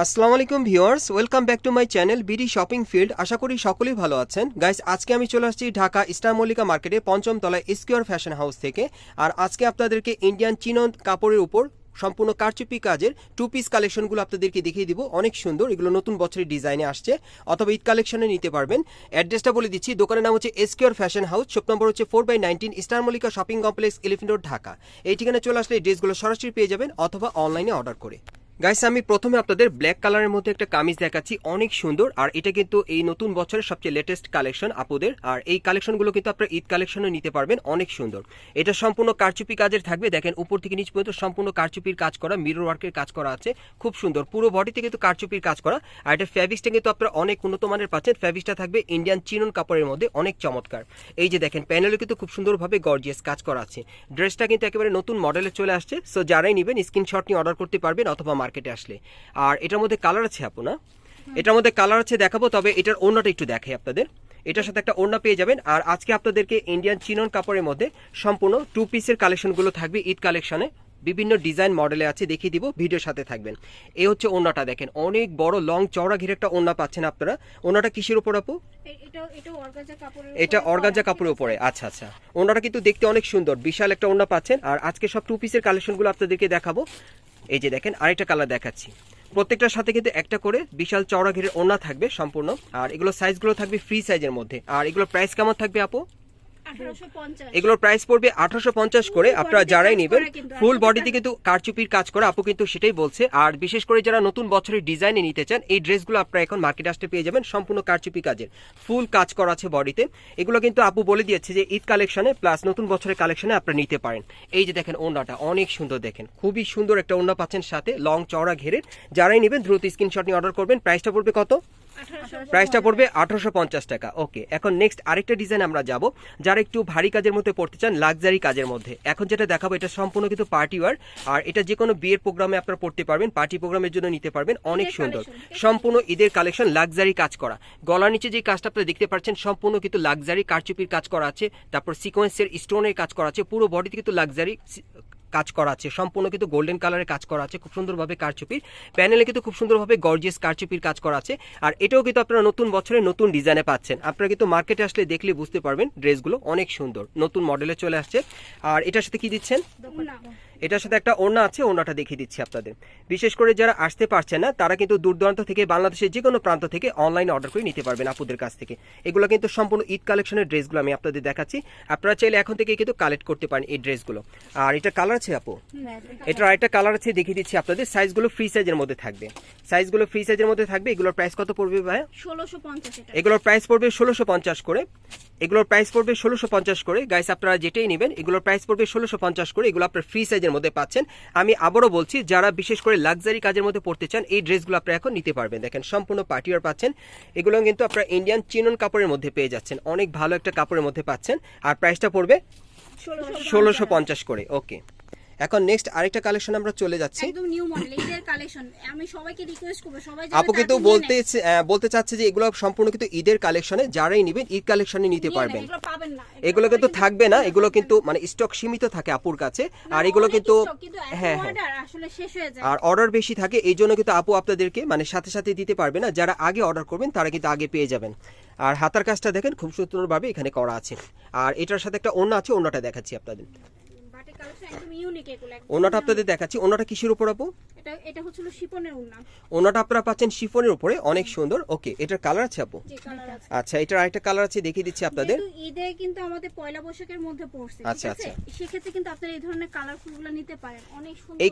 আসসালামু আলাইকুম viewers, welcome back to my channel BD shopping field. আশা করি সকলেই ভালো আছেন। গাইস, আজকে আমি চলে আসছি ঢাকা ইস্টার মল্লিকা মার্কেটে পঞ্চম তলায় স্কোয়ার ফ্যাশন হাউস থেকে। আর আজকে আপনাদেরকে ইন্ডিয়ান চিনন কাপড়ের উপর সম্পূর্ণ কারচুপি কাজের টু পিস কালেকশনগুলো আপনাদেরকে দেখিয়ে দিব। অনেক সুন্দর, এগুলো নতুন বছরের ডিজাইনে আসছে। অথবা ঈদ কালেকশনে নিতে পারবেন। অ্যাড্রেসটা বলে দিচ্ছি, দোকানের নাম হচ্ছে Esquire fashion house shop number হচ্ছে four by nineteen star Mallika shopping complex Elephant Road Dhaka. এই ঠিকানায় চলে আসলে ড্রেসগুলো সরাসরি পেয়ে যাবেন অথবা অনলাইনে অর্ডার করে। গাইস আমি প্রথমে আপনাদের ব্ল্যাক কালারের মধ্যে একটা কামিজ দেখাচ্ছি। অনেক সুন্দর। আর এটা কিন্তু এই নতুন বছরের সবচেয়ে লেটেস্ট কালেকশন আপুদের। আর এই কালেকশনগুলো কিন্তু আপনারা ঈদ কালেকশনে নিতে পারবেন। অনেক সুন্দর। এটা সম্পূর্ণ কারচুপি কাজের থাকবে। দেখেন, উপর থেকে নিচ পর্যন্ত সম্পূর্ণ কারচুপির কাজ করা মিরর ওয়ার্কের কাজ করা আছে। খুব সুন্দর। পুরো বডিতে কিন্তু কারচুপির কাজ করা। আর এটা ফ্যাব্রিক্সটা কিন্তু আপনারা অনেক উন্নত মানের পাচ্ছেন। ফ্যাব্রিক্সটা থাকবে ইন্ডিয়ান চিনন কাপড়ের মধ্যে। অনেক চমৎকার। এই যে দেখেন প্যানেলে কিন্তু খুব সুন্দরভাবে গর্জিয়াস কাজ করা আছে। ড্রেসটা কিন্তু একেবারে নতুন মডেলে চলে আসছে। সো যারাই নেবেন স্ক্রিনশট নিয়ে অর্ডার করতে পারবেন অথবা আসলে। আর এটার মধ্যে কালার আছে আপু না? এটার মধ্যে কালার আছে দেখাবো তবে এটার ওড়নাটা একটু দেখাই আপনাদের। এটার সাথে একটা ওড়না পেয়ে যাবেন আর আজকে আপনাদেরকে ইন্ডিয়ান চিনন কাপড়ের মধ্যে সম্পূর্ণ টু পিসের কালেকশনগুলো থাকবে ঈদ কালেকশনে বিভিন্ন ডিজাইন মডেলে আছে দেখিয়ে দিব ভিডিওর সাথে থাকবেন। এই হচ্ছে ওড়নাটা দেখেন অনেক বড় লং চওড়া ঘিরে একটা ওড়না পাচ্ছেন আপনারা। ওড়নাটা কিসের উপর আপু? এটা অর্গানজা কাপড়ের উপরে? আচ্ছা আচ্ছা। ওনাটা কিন্তু দেখতে অনেক সুন্দর বিশাল একটা ওড়না পাচ্ছেন। আর আজকে সব টু পিসের কালেকশনগুলো আপনাদেরকে দেখাবো। এই যে দেখেন, আরেকটা কালার দেখাচ্ছি। প্রত্যেকটার সাথে কিন্তু একটা করে বিশাল চওড়া ঘেরের ওনা থাকবে সম্পূর্ণ। আর এগুলো সাইজগুলো থাকবে ফ্রি সাইজের মধ্যে। আর এগুলো প্রাইস কেমন থাকবে আপু? 1850 এগুলোর প্রাইস পড়বে আঠারোশো পঞ্চাশ করে। আপনারা যারাই নেবেন ফুল বডিতে কিন্তু কারচুপির কাজ করে আপু কিন্তু সেটাই বলছে। আর বিশেষ করে যারা নতুন বছরের ডিজাইনে নিতে চান এই ড্রেসগুলো আপনারা এখন মার্কেট আসতে পেয়ে যাবেন সম্পূর্ণ কারচুপি কাজের। ফুল কাজ করা আছে বডিতে এগুলো কিন্তু আপু বলে দিয়েছে যে ঈদ কালেকশনে প্লাস নতুন বছরের কালেকশনে আপনারা নিতে পারেন। এই যে দেখেন ওড়নাটা অনেক সুন্দর দেখেন। খুবই সুন্দর একটা ওড়না পাচ্ছেন সাথে লং চওড়া ঘেরের। যারাই নেবেন দ্রুত স্ক্রিনশট নিয়ে অর্ডার করবেন। প্রাইসটা পড়বে কত? 1850 প্রাইসটা পড়বে আঠারোশো পঞ্চাশ টাকা। ওকে এখন নেক্সট আরেকটা ডিজাইন আমরা যাব। যারা একটু ভারী কাজের মধ্যে পড়তে চান লাক্সারি কাজের মধ্যে। এখন যেটা দেখাবো এটা সম্পূর্ণ কিন্তু পার্টি ওয়ার আর এটা যে কোনো বিয়ের প্রোগ্রামে আপনারা পড়তে পারবেন পার্টি প্রোগ্রামের জন্য নিতে পারবেন। অনেক সুন্দর। সম্পূর্ণ ঈদের কালেকশন লাক্সারি কাজ করা। গলার নিচে যে কাজটা আপনারা দেখতে পাচ্ছেন সম্পূর্ণ কিন্তু লাক্সারি কারচুপির কাজ করা আছে। তারপর সিকোয়েন্সের স্টোনের কাজ করা আছে। পুরো বডিতে কিন্তু লাক্সারি কাজ করা আছে। সম্পূর্ণ কিন্তু গোল্ডেন কালারের কাজ করা আছে। খুব সুন্দরভাবে কারচুপির। প্যানেলে কিন্তু খুব সুন্দরভাবে গর্জিয়াস কারচুপির কাজ করা আছে। আর এটাও কিন্তু আপনারা নতুন বছরে নতুন ডিজাইনে পাচ্ছেন। আপনারা কিন্তু মার্কেটে আসলে দেখলে বুঝতে পারবেন ড্রেসগুলো অনেক সুন্দর। নতুন মডেলে চলে আসছে। আর এটার সাথে কি দিচ্ছেন? এটার সাথে একটা ওড়না আছে ওড়নাটা দেখিয়ে দিচ্ছি আপনাদের। বিশেষ করে যারা আসতে পারছেন না তারা কিন্তু দূর দূরান্ত থেকে বাংলাদেশের যে কোনো প্রান্ত থেকে অনলাইনে অর্ডার করে নিতে পারবেন আপুদের কাছ থেকে। এগুলো কিন্তু সম্পূর্ণ ঈদ কালেকশনের ড্রেসগুলো আমি আপনাদের দেখাচ্ছি। আপনারা চাইলে এখন থেকে কিন্তু কালেক্ট করতে পারেন এই ড্রেসগুলো। আর এটা কালার আছে আপু? এটার আরেকটা কালার আছে দেখিয়ে দিচ্ছি আপনাদের। সাইজগুলো ফ্রি সাইজের মধ্যে থাকবে। সাইজগুলো ফ্রি সাইজের মধ্যে থাকবে এগুলোর প্রাইস কত পড়বে ভাই? 1650 এটা। এগুলোর প্রাইস পড়বে ষোলোশো পঞ্চাশ করে। এগুলোর প্রাইস পড়বে ষোলোশো পঞ্চাশ করে। গাইস আপনারা যেটাই নেবেন এগুলোর প্রাইস পড়বে ষোলোশো পঞ্চাশ করে। এগুলো আপনার ফ্রি সাইজের মধ্যে পাচ্ছেন। আমি আবারও বলছি, যারা বিশেষ করে লাক্সারি কাজের মধ্যে পড়তে চান, এই ড্রেসগুলো আপনারা এখন নিতে পারবেন। দেখেন, সম্পূর্ণ পার্টিওয়ার পাচ্ছেন। এগুলো কিন্তু আপনারা ইন্ডিয়ান চিনন কাপড়ের মধ্যে পেয়ে যাচ্ছেন। অনেক ভালো একটা কাপড়ের মধ্যে পাচ্ছেন। আর প্রাইসটা পড়বে ষোলোশো পঞ্চাশ করে। ওকে এখন নেক্সট আরেকটা কালেকশন আমরা চলে যাচ্ছি। একদম নিউ মডেল ঈদের কালেকশন আমি সবাইকে রিকোয়েস্ট করব সবাই যেন আপু কিন্তু বলতে বলতে চাচ্ছে যে এগুলো সম্পূর্ণ কিন্তু ঈদের কালেকশনে যারাই নেবেন ঈদ কালেকশনে নিতে পারবেন। এগুলো পাবেন না এগুলো কিন্তু থাকবে না এগুলো কিন্তু মানে স্টক সীমিত থাকে আপুর কাছে আর এগুলো কিন্তু হ্যাঁ হ্যাঁ। order আসলে শেষ হয়ে যায়। আর অর্ডার বেশি থাকে এই জন্য কিন্তু আপু আপনাদেরকে মানে সাথে সাথে দিতে পারবে না যারা আগে অর্ডার করবেন তারা কিন্তু আগে পেয়ে যাবেন। আর হাতার কাজটা দেখেন খুব সুন্দরভাবে এখানে করা আছে। আর এটার সাথে একটা ওড়না আছে ওড়নাটা দেখাচ্ছি আপনাদের। কালেকশন একদম ইউনিক এগুলো একদম আপনাদের দেখাচ্ছি। ওড়নাটা কিসের উপর আপু? এটা এটা হচ্ছিল আপনারা পাচ্ছেন শিফনের উপরে অনেক সুন্দর। ওকে এটার কালার আছে আপু? আচ্ছা এটার আরেকটা কালার আছে দেখিয়ে দিচ্ছি আপনাদের। যেহেতু ঈদে কিন্তু আমাদের পয়লা বৈশাখের মধ্যে পড়ছে আচ্ছা, ঠিক সেক্ষেত্রে কিন্তু আপনারা এই ধরনের কালারফুল নিতে পারেন। অনেক সুন্দর এই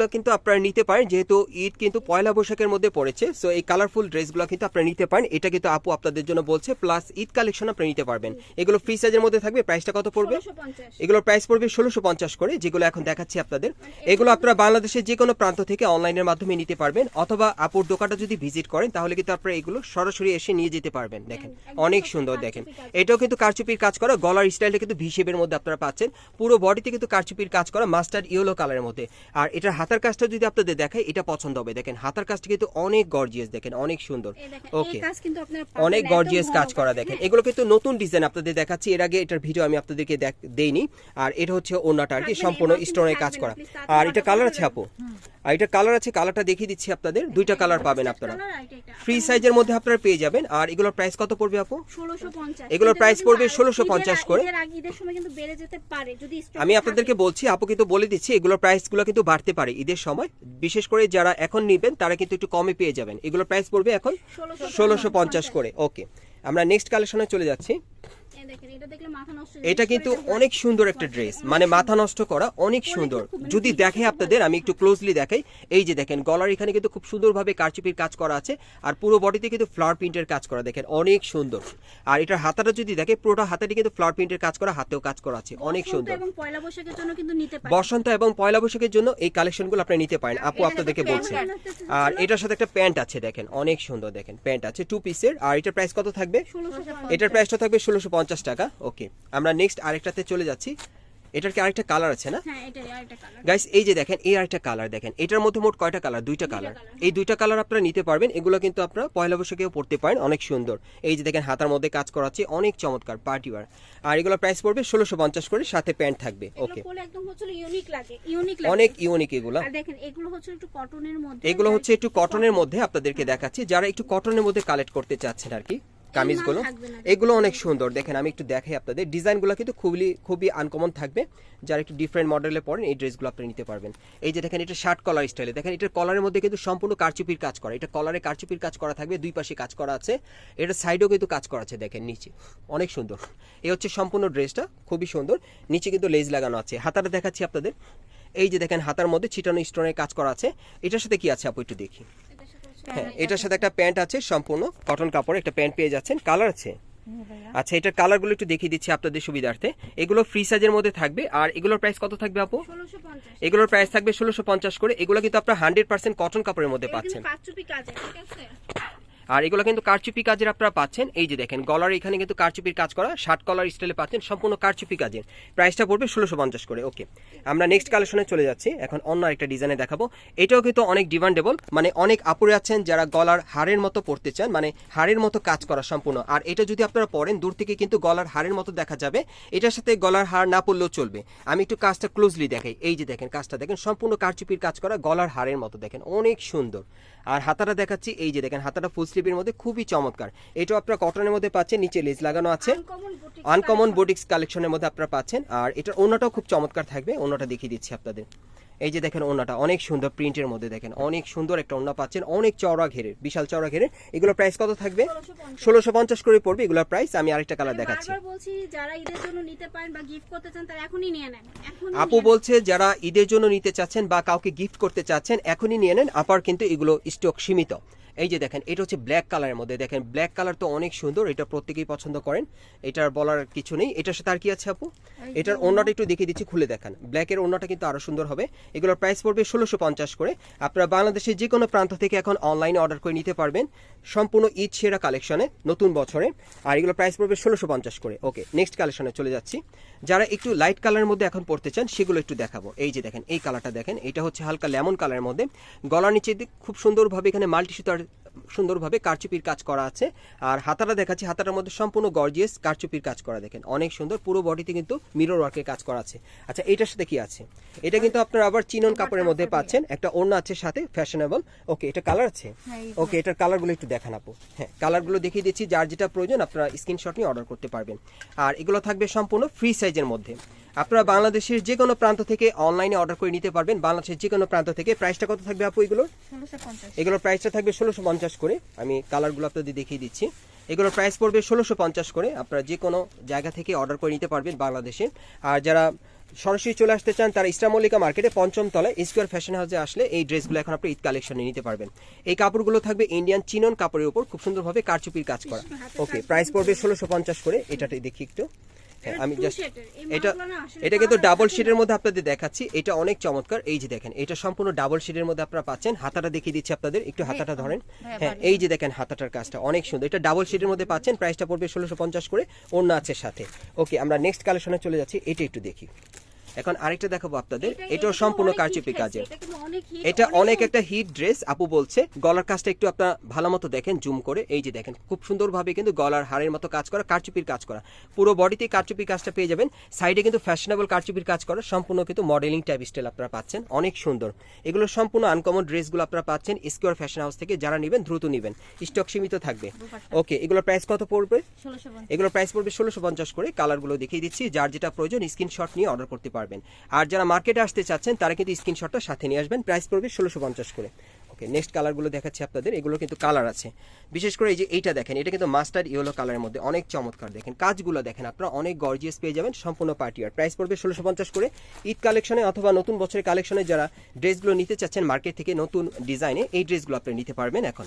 লাগে। কিন্তু আপনারা নিতে পারেন যেহেতু ঈদ কিন্তু পয়লা বৈশাখের মধ্যে পড়েছে সো এই কালারফুল ড্রেসগুলো কিন্তু আপনারা নিতে পারেন। এটা কিন্তু আপু আপনাদের জন্য বলছে প্লাস ঈদ কালেকশন আপনারা নিতে পারবেন। এগুলো ফ্রি সাইজের মধ্যে থাকবে প্রাইসটা কত পড়বে? 1650 এগুলোর প্রাইস পড়বে ষোলোশো পঞ্চাশ করে যেগুলো এখন দেখাচ্ছি আপনাদের। এগুলো আপনারা বাংলাদেশের যে কোনো প্রান্ত থেকে অনলাইনের মাধ্যমে নিতে পারবেন অথবা আপুর দোকানটা যদি ভিজিট করেন তাহলে কিন্তু আপনারা এগুলো সরাসরি এসে নিয়ে যেতে পারবেন দেখেন। অনেক সুন্দর দেখেন। এটাও কিন্তু কারচুপির কাজ করা গলার স্টাইলটা কিন্তু ভি শেপের মধ্যে আপনারা পাচ্ছেন। পুরো বডিতে কিন্তু কারচুপির কাজ করা মাস্টার্ড ইয়েলো কালারের মধ্যে। আর এটার হাতার কাজটা যদি আপনাদের দেখায় এটা পছন্দ হবে দেখেন। হাতার কাজটা কিন্তু অনেক গর্জিয়াস দেখেন অনেক সুন্দর। ওকে। অনেক গর্জিয়াস কাজ করা দেখেন। এগুলো কিন্তু নতুন ডিজাইন আপনাদের দেখাচ্ছি এর আগে এটার ভিডিও আমি আপনাদেরকে দেইনি। আর এটা হচ্ছে ওনাটা আর কি সম্পূর্ণ স্টোনের কাজ করা। আর এটা কালার আছে আপু। আর এটা কালার আছে কালারটা দেখিয়ে দিচ্ছি আপনাদের। দুইটা কালার পাবেন আপনারা। ফ্রি সাইজের মধ্যে আপনারা পেয়ে যাবেন। আর এগুলোর প্রাইস কত পড়বে আপু? 1650 এগুলোর যদি পড়বে ষোলোশো পঞ্চাশ করে। আমি আপনাদেরকে বলছি আপু কিন্তু বলে দিচ্ছি এগুলোর প্রাইসগুলো কিন্তু বাড়তে পারে ঈদের সময়। বিশেষ করে যারা এখন নেবেন তারা কিন্তু একটু কমে পেয়ে যাবেন। এগুলোর প্রাইস পড়বে এখন ষোলোশো পঞ্চাশ। করে। ওকে আমরা নেক্সট কালেকশনে চলে যাচ্ছি। এটা। কিন্তু অনেক সুন্দর একটা ড্রেস। মানে মাথা নষ্ট করা অনেক সুন্দর। যদি দেখে আপনাদের আমি একটু ক্লোজলি দেখাই। এই যে দেখেন গলার এখানে কিন্তু খুব সুন্দরভাবে কারচুপির কাজ করা আছে আর পুরো বডিতে কিন্তু ফ্লাওয়ার প্রিন্টের কাজ করা দেখেন অনেক সুন্দর। আর এটার হাতাটা যদি দেখে পুরোটা হাতাটি কিন্তু ফ্লাওয়ার প্রিন্টের কাজ করা হাতেও কাজ করা আছে। অনেক সুন্দর। এবং পয়লা বৈশাখের জন্য কিন্তু নিতে পারে বসন্ত এবং পয়লা বৈশাখের জন্য এই কালেকশনগুলো আপনি নিতে পারেন। আপু আপনাদেরকে বলছে। আর এটার সাথে একটা প্যান্ট আছে দেখেন অনেক সুন্দর দেখেন প্যান্ট আছে টু পিসের আর এটার প্রাইস কত থাকবে? 1650 এটার প্রাইসটা থাকবে ষোলোশো পঞ্চাশ টাকা ওকে আমরা নেক্সট আরেকটাতে চলে যাচ্ছি। এটার কি আরেকটা কালার আছে না? হ্যাঁ গাইস এই যে দেখেন এই আরেকটা কালার দেখেন। এটার মধ্যে মোট কয়টা কালার দুইটা কালার এই দুইটা কালার আপনারা নিতে পারবেন। এগুলো কিন্তু আপনারা পয়লা বৈশাখেও পড়তে পারেন অনেক সুন্দর। এই যে দেখেন হাতার মধ্যে কাজ করা আছে অনেক চমৎকার পার্টি ওয়ার আর এগুলো প্রাইস পড়বে ষোলোশো পঞ্চাশ করে সাথে প্যান্ট থাকবে ওকে অনেক ইউনিক এগুলো। এগুলো হচ্ছে একটু কটনের মধ্যে এগুলো হচ্ছে একটু কটনের মধ্যে আপনাদেরকে দেখাচ্ছি। যারা একটু কটনের মধ্যে কালেক্ট করতে চাচ্ছেন আর কি কামিজগুলো। এগুলো অনেক সুন্দর। দেখেন আমি একটু দেখাই আপনাদের। ডিজাইনগুলো কিন্তু খুবই খুবই আনকমন থাকবে। যারা একটু ডিফারেন্ট মডেলে পড়েন এই ড্রেসগুলো আপনি নিতে পারবেন। এই যে দেখেন এটা শার্ট কলার স্টাইলে দেখেন এটার কলারের মধ্যে কিন্তু সম্পূর্ণ কারচুপির কাজ করা। এটা কলারে কারচুপির কাজ করা থাকবে দুই পাশে কাজ করা আছে। এটা সাইডেও কিন্তু কাজ করা আছে দেখেন নিচে। অনেক সুন্দর। এই হচ্ছে সম্পূর্ণ ড্রেসটা খুবই সুন্দর। নিচে কিন্তু লেজ লাগানো আছে। হাতাটা দেখাচ্ছি আপনাদের। এই যে দেখেন হাতার মধ্যে ছিটানো স্টোনের কাজ করা আছে। এটার সাথে কি আছে আপু একটু দেখি। হ্যাঁ এটার সাথে একটা প্যান্ট আছে সম্পূর্ণ। কটন কাপড় একটা প্যান্ট পেয়ে যাচ্ছেন। কালার আছে। আচ্ছা এটার কালারগুলো একটু দেখিয়ে দিচ্ছি আপনাদের সুবিধার্থে। এগুলো ফ্রি সাইজের মধ্যে থাকবে। আর এগুলোর প্রাইস কত থাকবে আপু? এগুলোর প্রাইস থাকবে ষোলোশো পঞ্চাশ করে। এগুলো কিন্তু আপনার হান্ড্রেড পার্সেন্ট কটন কাপড়ের মধ্যে পাচ্ছেন। আর এগুলো কিন্তু কারচুপি কাজের আপনারা পাচ্ছেন। এই যে দেখেন, গলার এখানে কিন্তু কারচুপির কাজ করা, শার্ট কলার স্টাইলে পাচ্ছেন, সম্পূর্ণ কারচুপি কাজের। প্রাইসটা পড়বে ষোলোশো পঞ্চাশ করে ওকে আমরা নেক্সট কালেকশনে চলে যাচ্ছি। এখন অন্য একটা ডিজাইনে দেখাবো। এটাও কিন্তু অনেক ডিমান্ডেবল মানে অনেক আপুরে আছেন যারা গলার হাড়ের মতো পড়তে চান মানে হাড়ের মতো কাজ করা সম্পূর্ণ। আর এটা যদি আপনারা পরেন, দূর থেকে কিন্তু গলার হাড়ের মতো দেখা যাবে। এটার সাথে গলার হাড় না পড়লেও চলবে। আমি একটু কাজটা ক্লোজলি দেখাই। এই যে দেখেন, কাজটা দেখেন, সম্পূর্ণ কারচুপির কাজ করা, গলার হাড়ের মতো দেখেন, অনেক সুন্দর। আর হাতাটা দেখাচ্ছি, এই যে দেখেন, হাতাটা ফুল স্লিপের মধ্যে খুবই চমৎকার। এটাও আপনারা কটনের মধ্যে পাচ্ছেন নিচে লেজ লাগানো আছে। আনকমন বুটিক আনকমন বুটিক্স কালেকশনের মধ্যে আপনারা পাচ্ছেন। আর এটার ওনাটাও খুব চমৎকার থাকবে। ওনাটা দেখিয়ে দিচ্ছি আপনাদের। এই যে দেখেন ওনাটা অনেক সুন্দর প্রিন্টের মধ্যে দেখেন অনেক সুন্দর একটা ওনা পাচ্ছেন অনেক চওড়া ঘেরের বিশাল চওড়া ঘেরের। এগুলোর প্রাইস কত থাকবে? ষোলোশো পঞ্চাশ। করে পড়বে এগুলোর প্রাইস আমি আরেকটা কালার দেখাচ্ছি। আপু বলছে যারা ঈদের জন্য নিতে চাচ্ছেন বা কাউকে গিফট করতে চাচ্ছেন এখনই নিয়ে নেন। আপার কিন্তু এগুলো স্টক সীমিত। এই যে দেখেন এটা হচ্ছে ব্ল্যাক কালারের মধ্যে। দেখেন ব্ল্যাক কালার তো অনেক সুন্দর এটা প্রত্যেকেই পছন্দ করেন। এটার বলার কিছু নেই। এটার সাথে আর কি আছে আপু? এটার ওনাটা একটু দেখিয়ে দিচ্ছি খুলে দেখান। ব্ল্যাকের ওনাটা কিন্তু আরও সুন্দর হবে। এগুলোর প্রাইস পড়বে ষোলোশো পঞ্চাশ করে। আপনারা বাংলাদেশের যে কোনো প্রান্ত থেকে এখন অনলাইনে অর্ডার করে নিতে পারবেন। সম্পূর্ণ ঈদ সেরা কালেকশনে নতুন বছরে। আর এগুলোর প্রাইস পড়বে ষোলোশো পঞ্চাশ করে। ওকে নেক্সট কালেকশনে চলে যাচ্ছি। যারা একটু লাইট কালারের মধ্যে এখন পড়তে চান, সেগুলো একটু দেখাবো। এই যে দেখেন, এই কালারটা দেখেন, এটা হচ্ছে হালকা লেমন কালারের মধ্যে। গলার নিচে খুব সুন্দরভাবে এখানে মাল্টি সুতার সুন্দরভাবে কারচুপির কাজ করা আছে। আর হাতাটা দেখাচ্ছি হাতাটার মধ্যে সম্পূর্ণ গর্জিয়াস কারচুপির কাজ করা দেখেন। অনেক সুন্দর পুরো বডিতে কিন্তু মিরর ওয়ার্কের কাজ করা আছে। আচ্ছা এটার সাথে কি আছে? এটা কিন্তু আপনারা আবার চিনন কাপড়ের মধ্যে পাচ্ছেন। একটা অন্য আছে সাথে ফ্যাশনেবল ওকে এটা কালার আছে? ওকে এটার কালারগুলো একটু দেখান আপু। হ্যাঁ কালারগুলো দেখিয়ে দিচ্ছি যার যেটা প্রয়োজন আপনারা স্ক্রিনশট নিয়ে অর্ডার করতে পারবেন। আর এগুলো থাকবে সম্পূর্ণ ফ্রি সাইজের মধ্যে। আপনারা বাংলাদেশের যে কোনো প্রান্ত থেকে অনলাইনে অর্ডার করে নিতে পারবেন। বাংলাদেশের যে কোনো প্রান্ত থেকে। প্রাইসটা কত থাকবে আপু এগুলোর? এগুলোর প্রাইসটা থাকবে ষোলোশো পঞ্চাশ করে। আমি কালারগুলো আপনাদের দেখিয়ে দিচ্ছি। এগুলোর প্রাইস পড়বে ষোলোশো পঞ্চাশ করে। আপনারা যে কোনো জায়গা থেকে অর্ডার করে নিতে পারবেন বাংলাদেশে। আর যারা সরাসরি চলে আসতে চান তারা ইস্টার মল্লিকা মার্কেটে পঞ্চম তলায় স্কোয়ার ফ্যাশন হাউসে আসলে এই ড্রেসগুলো এখন আপনি ঈদ কালেকশনে নিতে পারবেন। এই কাপড়গুলো থাকবে ইন্ডিয়ান চিনন কাপড়ের উপর। খুব সুন্দরভাবে কারচুপির কাজ করা। ওকে প্রাইস পড়বে ষোলোশো পঞ্চাশ করে। এটাতে দেখি একটু। হ্যাঁ আমি জাস্ট এটা এটা কিন্তু ডাবল শিটের মধ্যে আপনাদের দেখাচ্ছি। এটা অনেক চমৎকার। এই যে দেখেন এটা সম্পূর্ণ ডাবল শিটের মধ্যে আপনারা পাচ্ছেন। হাতাটা দেখিয়ে দিচ্ছি আপনাদের। একটু হাতাটা ধরেন। হ্যাঁ এই যে দেখেন হাতাটার কাজটা। অনেক সুন্দর। এটা ডাবল শিটের মধ্যে পাচ্ছেন। প্রাইসটা পড়বে ষোলোশো পঞ্চাশ করে। অন্য আছে সাথে। ওকে আমরা নেক্সট কালেকশনে চলে যাচ্ছি। এটা একটু দেখি। এখন আরেকটা দেখাবো আপনাদের। এটাও সম্পূর্ণ কারচুপি কাজের। এটা অনেক একটা হিট ড্রেস আপু বলছে। গলার কাজটা একটু আপনার ভালো মতো দেখেন জুম করে। এই যে দেখেন খুব সুন্দরভাবে কিন্তু গলার হাড়ের মতো কাজ করা কারচুপির কাজ করা। পুরো বডিতে কারচুপির কাজটা পেয়ে যাবেন। সাইডে কিন্তু ফ্যাশনেবল কারচুপির কাজ করা সম্পূর্ণ কিন্তু মডেলিং টাইপ স্টাইল আপনারা পাচ্ছেন। অনেক সুন্দর। এগুলো সম্পূর্ণ আনকমন ড্রেসগুলো আপনারা পাচ্ছেন স্কোয়ার ফ্যাশন হাউস থেকে। যারা নেবেন দ্রুত নেবেন। স্টক সীমিত থাকবে। ওকে এগুলোর প্রাইস কত পড়বে? 1650 এগুলোর প্রাইস পড়বে ষোলোশো পঞ্চাশ করে। কালারগুলো দেখিয়ে দিচ্ছি। যার যেটা প্রয়োজন স্ক্রিনশট নিয়ে অর্ডার করতে পারবেন। আর যারা মার্কেটে আসতে চাচ্ছেন, তারা কিন্তু স্ক্রিনশটটা সাথে নিয়ে আসবেন। প্রাইস পড়বে ষোলোশো পঞ্চাশ করে। ওকে, নেক্সট কালারগুলো দেখাচ্ছি আপনাদের। এগুলো কিন্তু কালার আছে। বিশেষ করে এই যে এইটা দেখেন, এটা কিন্তু মাস্টার্ড ইয়েলো কালারের মধ্যে অনেক চমৎকার। দেখেন, কাজগুলো দেখেন আপনারা, অনেক গর্জিয়াস পেয়ে যাবেন সম্পূর্ণ পার্টি আর প্রাইস পড়বে ষোলোশো পঞ্চাশ করে। ঈদ কালেকশনে অথবা নতুন বছরের কালেকশনে যারা ড্রেসগুলো নিতে চাচ্ছেন মার্কেট থেকে নতুন ডিজাইনে, এই ড্রেসগুলো আপনি নিতে পারবেন এখন।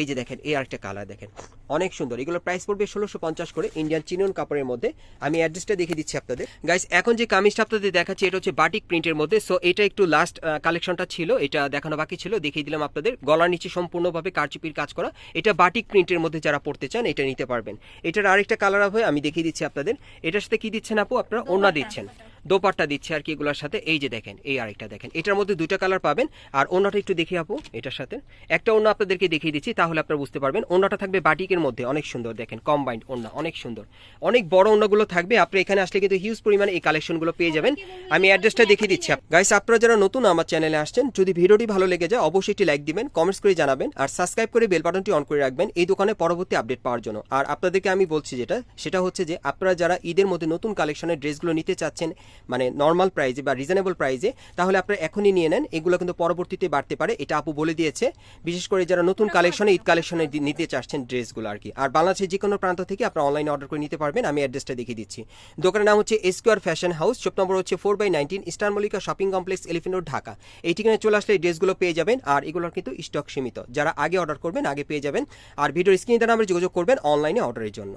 এই যে দেখেন, এই আরেকটা কালার দেখেন। অনেক সুন্দর। এগুলোর প্রাইস পড়বে ষোলোশো পঞ্চাশ করে ইন্ডিয়ান চিনন কাপড়ের মধ্যে। আমি অ্যাড্রেসটা দেখিয়ে দিচ্ছি আপনাদের। গাইস এখন যে কামিজটা আপনাদের দেখাচ্ছি, এটা হচ্ছে বাটিক প্রিন্টের মধ্যে। সো এটা একটু লাস্ট কালেকশনটা ছিল, এটা দেখানো বাকি ছিল, দেখিয়ে দিলাম আপনাদের। গলার নিচে সম্পূর্ণভাবে কারচুপির কাজ করা। এটা বাটিক প্রিন্টের মধ্যে যারা পড়তে চান, এটা নিতে পারবেন। এটার আরেকটা কালার হবে, আমি দেখিয়ে দিচ্ছি আপনাদের। এটার সাথে কি দিচ্ছেন আপু আপনারা? ওনা দিচ্ছেন। দোপাট্টা। দিচ্ছে আর কি এগুলোর সাথে। এই যে দেখেন, এই আরেকটা দেখেন। এটার মধ্যে দুইটা কালার পাবেন। আর অন্যটা একটু দেখি আপু, এটার সাথে। একটা অন্য আপনাদেরকে দেখিয়ে দিচ্ছি, তাহলে আপনারা বুঝতে পারবেন। অন্যটা থাকবে বাটিকের মধ্যে, অনেক সুন্দর দেখেন কম্বাইন্ড অন্য, অনেক সুন্দর। অনেক বড় অন্যগুলো থাকবে, আপনি এখানে আসলে কিন্তু হিউজ পরিমাণে এই কালেকশনগুলো পেয়ে যাবেন। আমি অ্যাড্রেসটা দেখিয়ে দিচ্ছি গাইস আপনারা যারা নতুন আমার চ্যানেলে আসছেন, যদি ভিডিওটি ভালো লেগে যায়, অবশ্যই একটি লাইক দিবেন কমেন্টস করে জানাবেন, আর সাবস্ক্রাইব করে বেল বাটনটি অন করে রাখবেন, এই দোকানে পরবর্তী আপডেট পাওয়ার জন্য। আর আপনাদেরকে আমি বলছি যেটা, সেটা হচ্ছে যে, আপনারা যারা ঈদের মধ্যে নতুন কালেকশনের ড্রেসগুলো নিতে চাচ্ছেন মানে নর্মাল প্রাইসে বা রিজনেবল প্রাইজে তাহলে আপনারা এখনই নিয়ে নেন। এগুলো কিন্তু পরবর্তীতে বাড়তে পারে। এটা আপু বলে দিয়েছে। বিশেষ করে যারা নতুন কালেকশনে ঈদ কালেকশনে নিতে চাচ্ছেন ড্রেসগুলো আর কি। আর বাংলাদেশের যে কোনো প্রান্ত থেকে আপনারা অনলাইনে অর্ডার করে নিতে পারবেন। আমি অ্যাড্রেসটা দেখিয়ে দিচ্ছি। দোকানের নাম হচ্ছে SQR fashion house shop number হচ্ছে four by nineteen star Mallika shopping complex Elephant Road Dhaka এই ঠিকানায় চলে আসলে এই ড্রেসগুলো পেয়ে যাবেন। আর এগুলোর কিন্তু স্টক সীমিত। যারা আগে অর্ডার করবেন আগে পেয়ে যাবেন। আর ভিডিওর স্ক্রিনে দ্বারা আমরা যোগাযোগ করবেন অনলাইনে অর্ডারের জন্য।